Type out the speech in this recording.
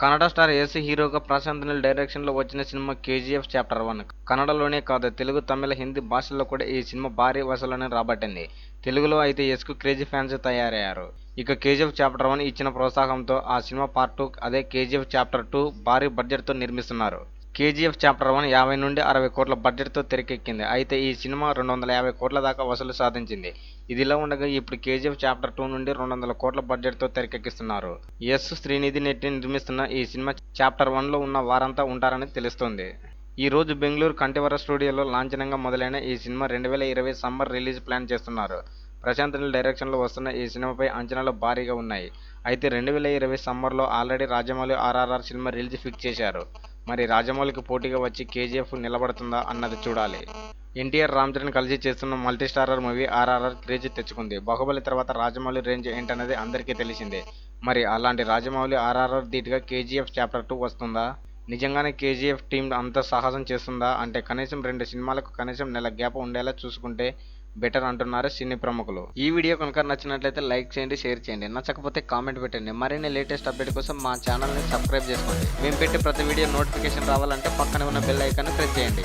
Kannada star yes హీరోగా ప్రశాంత్ నీల్ డైరెక్షన్లో వచ్చిన సినిమా కేజీఎఫ్ చాప్టర్ వన్. కన్నడలోనే కాదు తెలుగు తమిళ హిందీ భాషల్లో కూడా ఈ సినిమా భారీ వసూలను రాబట్టింది. తెలుగులో అయితే ఎస్కు క్రేజీ ఫ్యాన్స్ తయారయ్యారు. ఇక కేజీఎఫ్ చాప్టర్ వన్ ఇచ్చిన ప్రోత్సాహంతో ఆ సినిమా పార్ట్ టూ అదే కేజీఎఫ్ చాప్టర్ టూ భారీ బడ్జెట్తో నిర్మిస్తున్నారు. కేజీఎఫ్ చాప్టర్ వన్ యాభై నుండి అరవై కోట్ల బడ్జెట్తో తెరకెక్కింది. అయితే ఈ సినిమా రెండు వందల యాభై కోట్ల దాకా వసూలు సాధించింది. ఇదిలా ఉండగా ఇప్పుడు కేజీఎఫ్ చాప్టర్ టూ నుండి రెండు వందల కోట్ల బడ్జెట్తో తెరకెక్కిస్తున్నారు. ఎస్ శ్రీనిధి నెట్టి నిర్మిస్తున్న ఈ సినిమా చాప్టర్ వన్లో ఉన్న వారంతా ఉంటారని తెలుస్తోంది. ఈ రోజు బెంగళూరు కంటివర స్టూడియోలో లాంఛనంగా మొదలైన ఈ సినిమా రెండు వేల ఇరవై సమ్మర్ రిలీజ్ ప్లాన్ చేస్తున్నారు. ప్రశాంత్ నీల్ డైరెక్షన్లో వస్తున్న ఈ సినిమాపై అంచనాలు భారీగా ఉన్నాయి. అయితే రెండు వేల ఇరవై సమ్మర్లో already Rajamouli RRR cinema release fix చేశారు. మరి రాజమౌళికి పోటీగా వచ్చి కేజీఎఫ్ నిలబడుతుందా అన్నది చూడాలి. ఎన్టీఆర్ రామ్ చరణ్ కలిసి చేస్తున్న multi starrer movie RRR craze తెచ్చుకుంది. బాహుబలి తర్వాత రాజమౌళి రేంజ్ ఏంటనేది అందరికీ తెలిసిందే. మరి అలాంటి రాజమౌళి ఆర్ఆర్ఆర్ ధీటుగా కేజీఎఫ్ చాప్టర్ టూ వస్తుందా? నిజంగానే కేజీఎఫ్ టీం అంత సాహసం చేస్తుందా? అంటే కనీసం రెండు సినిమాలకు కనీసం నెల గ్యాప్ ఉండేలా చూసుకుంటే బెటర్ అంటున్నారు సినీ ప్రముఖులు. ఈ వీడియో కనుక నచ్చినట్లయితే లైక్ చేయండి షేర్ చేయండి. నచ్చకపోతే కామెంట్ పెట్టండి. మరిన్ని లేటెస్ట్ అప్డేట్ కోసం మా ఛానల్ని సబ్స్క్రైబ్ చేసుకోండి. మేము పెట్టే ప్రతి వీడియో నోటిఫికేషన్ రావాలంటే పక్కనే ఉన్న బెల్ ఐకాన్ని ప్రెస్ చేయండి.